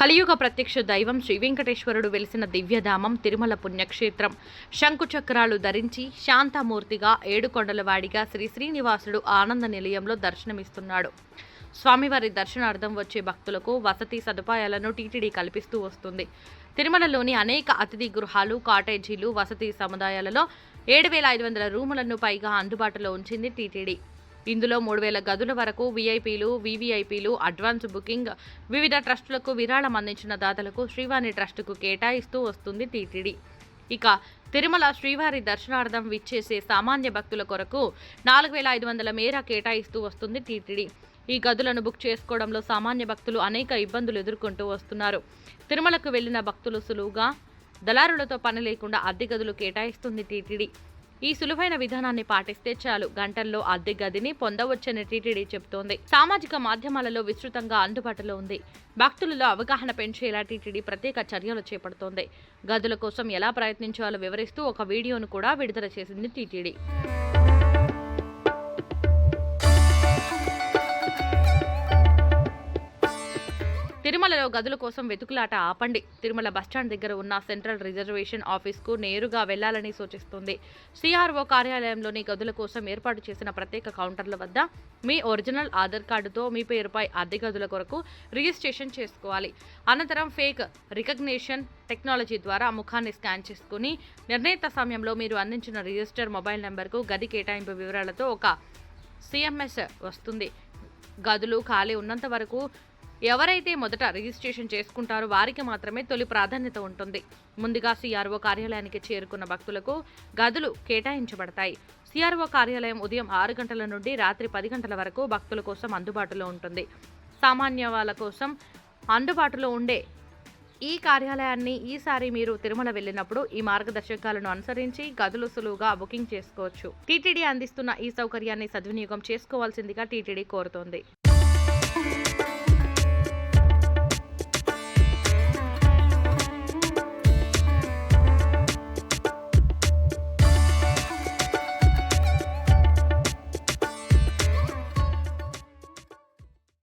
కలియుగ ప్రత్యక్ష దైవం శ్రీ వెంకటేశ్వరుడు వెలిసిన దివ్యధామం తిరుమల పుణ్యక్షేత్రం. శంకుచక్రాలు ధరించి శాంతమూర్తిగా ఏడుకొండలవాడిగా శ్రీ శ్రీనివాసుడు ఆనంద నిలయంలో దర్శనమిస్తున్నాడు. స్వామివారి దర్శనార్థం వచ్చే భక్తులకు వసతి సదుపాయాలను టీటీడీ కల్పిస్తూ వస్తుంది. తిరుమలలోని అనేక అతిథి గృహాలు కాటేజీలు వసతి సముదాయాలలో ఏడు వేల ఐదు వందల రూములను పైగా అందుబాటులో ఉంచింది టీటీడీ. ఇందులో మూడు వేల గదుల వరకు వీఐపీలు వీవీఐపీలు అడ్వాన్స్ బుకింగ్ వివిధ ట్రస్టులకు విరాళం అందించిన దాతలకు శ్రీవాణి ట్రస్టుకు కేటాయిస్తూ వస్తుంది టీటీడీ ఇక తిరుమల శ్రీవారి దర్శనార్థం విచ్చేసే సామాన్య భక్తుల కొరకు నాలుగు వేల ఐదు వందల మేర కేటాయిస్తూ వస్తుంది టీటీడీ ఈ గదులను బుక్ చేసుకోవడంలో సామాన్య భక్తులు అనేక ఇబ్బందులు ఎదుర్కొంటూ వస్తున్నారు. తిరుమలకు వెళ్ళిన భక్తులు సులువుగా దళారులతో పని లేకుండా అద్దె గదులు కేటాయిస్తుంది టీటీడీ ఈ సులువైన విధానాన్ని పాటిస్తే చాలు. గంటల్లో అద్దె గదిని పొందవచ్చని టీటీడీ చెబుతోంది. సామాజిక మాధ్యమాలలో విస్తృతంగా అందుబాటులో ఉంది. భక్తులలో అవగాహన పెంచేలా టీటీడీ ప్రత్యేక చర్యలు చేపడుతోంది. గదుల కోసం ఎలా ప్రయత్నించాలో వివరిస్తూ ఒక వీడియోను కూడా విడుదల చేసింది టీటీడీ. తిరుమలలో గదుల కోసం వెతుకులాట ఆపండి. తిరుమల బస్టాండ్ దగ్గర ఉన్న సెంట్రల్ రిజర్వేషన్ ఆఫీస్కు నేరుగా వెళ్ళాలని సూచిస్తుంది. సిఆర్ఓ కార్యాలయంలోని గదుల కోసం ఏర్పాటు చేసిన ప్రత్యేక కౌంటర్ల వద్ద మీ ఒరిజినల్ ఆధార్ కార్డుతో మీ పేరుపై అద్దె గదుల కొరకు రిజిస్ట్రేషన్ చేసుకోవాలి. అనంతరం ఫేక్ రికగ్నేషన్ టెక్నాలజీ ద్వారా ముఖాన్ని స్కాన్ చేసుకుని నిర్ణీత సమయంలో మీరు అందించిన రిజిస్టర్ మొబైల్ నెంబర్కు గది కేటాయింపు వివరాలతో ఒక సిఎంఎస్ వస్తుంది. గదులు ఖాళీ ఉన్నంత వరకు ఎవరైతే మొదట రిజిస్ట్రేషన్ చేసుకుంటారో వారికి మాత్రమే తొలి ప్రాధాన్యత ఉంటుంది. ముందుగా సిఆర్ఓ కార్యాలయానికి చేరుకున్న భక్తులకు గదులు కేటాయించబడతాయి. సిఆర్ఓ కార్యాలయం ఉదయం ఆరు గంటల నుండి రాత్రి పది గంటల వరకు భక్తుల కోసం అందుబాటులో ఉంటుంది. సామాన్య వాళ్ళ కోసం అందుబాటులో ఉండే ఈ కార్యాలయాన్ని ఈసారి మీరు తిరుమల వెళ్ళినప్పుడు ఈ మార్గదర్శకాలను అనుసరించి గదులు సులువుగా బుకింగ్ చేసుకోవచ్చు. టీటీడీ అందిస్తున్న ఈ సౌకర్యాన్ని సద్వినియోగం చేసుకోవాల్సిందిగా టీటీడీ కోరుతోంది.